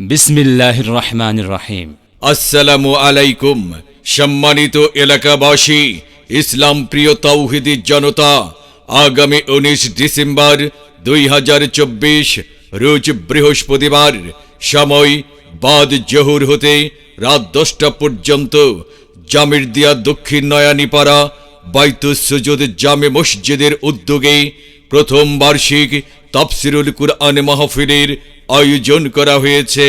বিসমিল্লাহ রহমান রহিম। আসসালামু আলাইকুম, সম্মানিত এলাকাবাসী, ইসলাম প্রিয় তৌহিদি জনতা, আগামী উনিশ ডিসেম্বর দুই হাজার চব্বিশ, রোজ বৃহস্পতিবার, সময় বাদ জহুর হতে রাত দশটা পর্যন্ত, জামির দিয়া দক্ষিণ নয়ানীপাড়া, বাইতুস সুজুদ জামে মসজিদের উদ্যোগে প্রথম বার্ষিক তাফসিরুল কুরআন মাহফিলের আয়োজন করা হয়েছে।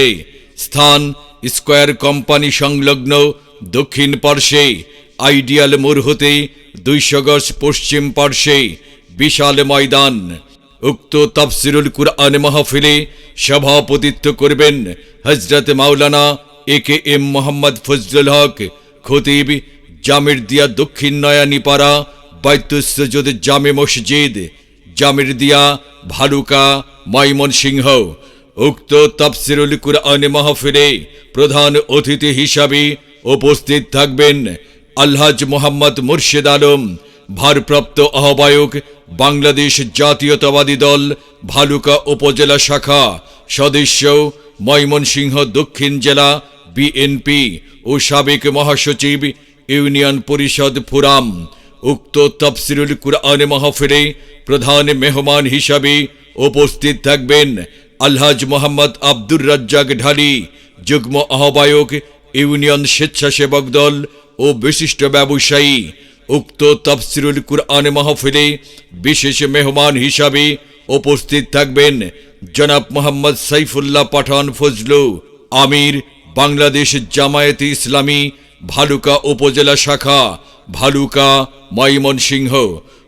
স্থান, স্কয়ার কোম্পানি সংলগ্ন দক্ষিণ পার্শ্বে, আইডিয়াল মোড় হতে দুইশো গজ পশ্চিম পার্শ্বে বিশাল ময়দান। উক্ত তাফসিরুল কুরআন মাহফিলে সভাপতিত্ব করবেন হজরত মাওলানা A K M Mohammad Fazlul Haque, খতিব জামির দিয়া দক্ষিণ নয়ানীপাড়া বাইতুসজুদ জামে মসজিদ জামির দিয়া ভালুকা ময়মনসিংহ উক্ত তাফসিরুল কুরআন মাহফিলে প্রধান অতিথি হিসাবে উপস্থিত থাকবেন আলহাজ মোহাম্মদ মুর্শেদ আলম, ভারপ্রাপ্ত আহ্বায়ক বাংলাদেশ জাতীয়তাবাদী দল ভালুকা উপজেলা শাখা, সদস্য ময়মনসিংহ দক্ষিণ জেলা বিএনপি ও সাবেক মহাসচিব ইউনিয়ন পরিষদ ফোরাম। উক্ত তফসিরুল কুরআন মাহফিলে প্রধান মেহমান হিসাবে উপস্থিত থাকবেন আলহাজ মোহাম্মদ আব্দুর রাজ্জাক ঢালি, যুগ্ম আহ্বায়ক, ইউনিয়ন স্বেচ্ছাসেবক দল ও বিশিষ্ট ব্যবসায়ী। উক্ত তফসিরুল কুরআন মাহফিলে বিশেষ মেহমান হিসাবে উপস্থিত থাকবেন জনাব মোহাম্মদ সাইফুল্লাহ পাঠান ফজলু, আমির, বাংলাদেশ জামায়াতে ইসলামী, ভালুকা উপজেলা শাখা ভালুকা ময়মনসিংহ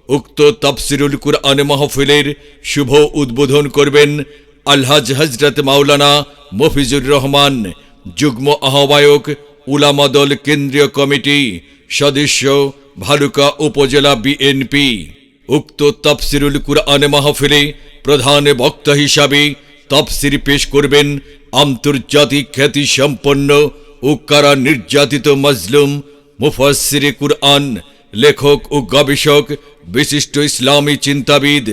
উক্ত তাফসিরুল কুরআন মাহফিলের শুভ উদ্বোধন করবেন আলহাজ হজরত মাওলানা মফিজুর রহমান, যুগ্ম আহ্বায়ক উলামা দল কেন্দ্রীয় কমিটি সদস্য ভালুকা উপজেলা বিএনপি উক্ত তাফসিরুল কুরআন মাহফিলে প্রধান বক্তা হিসাবে তাফসির পেশ করবেন আন্তর্জাতিক খ্যাতি সম্পন্ন ও কারা নির্যাতিত মজলুম মুফাসসিরে কুরআন, লেখক ও গবেষক, বিশিষ্ট ইসলামী চিন্তাবিদ,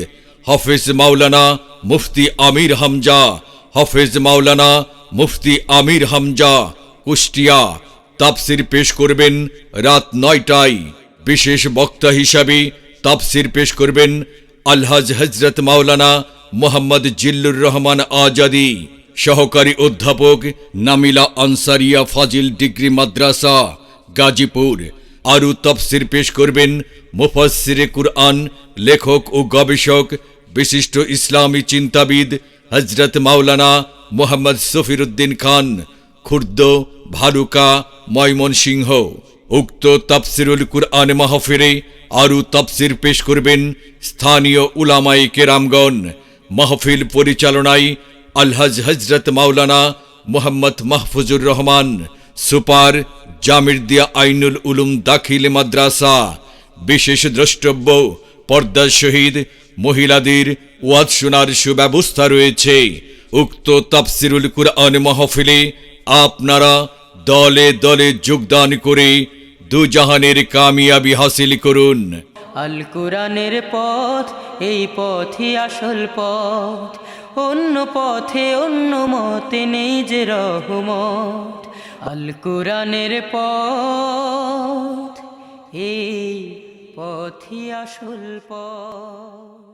হাফেজ মাওলানা মুফতি আমির হামজা, হাফেজ মাওলানা মুফতি আমির হামজা, কুষ্টিয়া। তাফসির পেশ করবেন রাত নয়টায়। বিশেষ বক্তা হিসাবে তাফসির পেশ করবেন আলহাজ হজরত মাওলানা মোহাম্মদ জিল্লুর রহমান আজাদি, সহকারী অধ্যাপক নামিলা আনসারিয়া ফাজিল ডিগ্রি মাদ্রাসা। গাজীপুর। আরও তফসির পেশ করবেন মুফাসসিরে কুরআন লেখক ও গবেষক, বিশিষ্ট ইসলামী চিন্তাবিদ হজরত মাওলানা মোহাম্মদ সফিরুদ্দিন খান, খুর্দ ভালুকা ময়মনসিংহ। উক্ত তাফসিরুল কুরআন মাহফিরে আরও তাফসির পেশ করবেন স্থানীয় উলামাই কেরামগণ। মাহফিল পরিচালনায় আলহাজ হজরত মাওলানা মোহাম্মদ মাহফুজুর রহমান। সুপার জামির দিয়া আইনুল উলুম দাখিল মাদ্রাসা। বিশেষ দ্রষ্টব্য পর্দা শহীদ মহিলাদের ওয়াজ শোনার সুব্যবস্থা রয়েছে। উক্ত তাফসিরুল কুরআন মাহফিলে আপনারা দলে দলে যোগদান করে দুজাহানের কামিয়াবি হাসিল করুন। আল কোরআনের পথ, এই পথই আসল পথ। অন্য পথে অন্য মতে নেই যে রহমত। আল কোরআনের পথ এই পথই আসল পথ।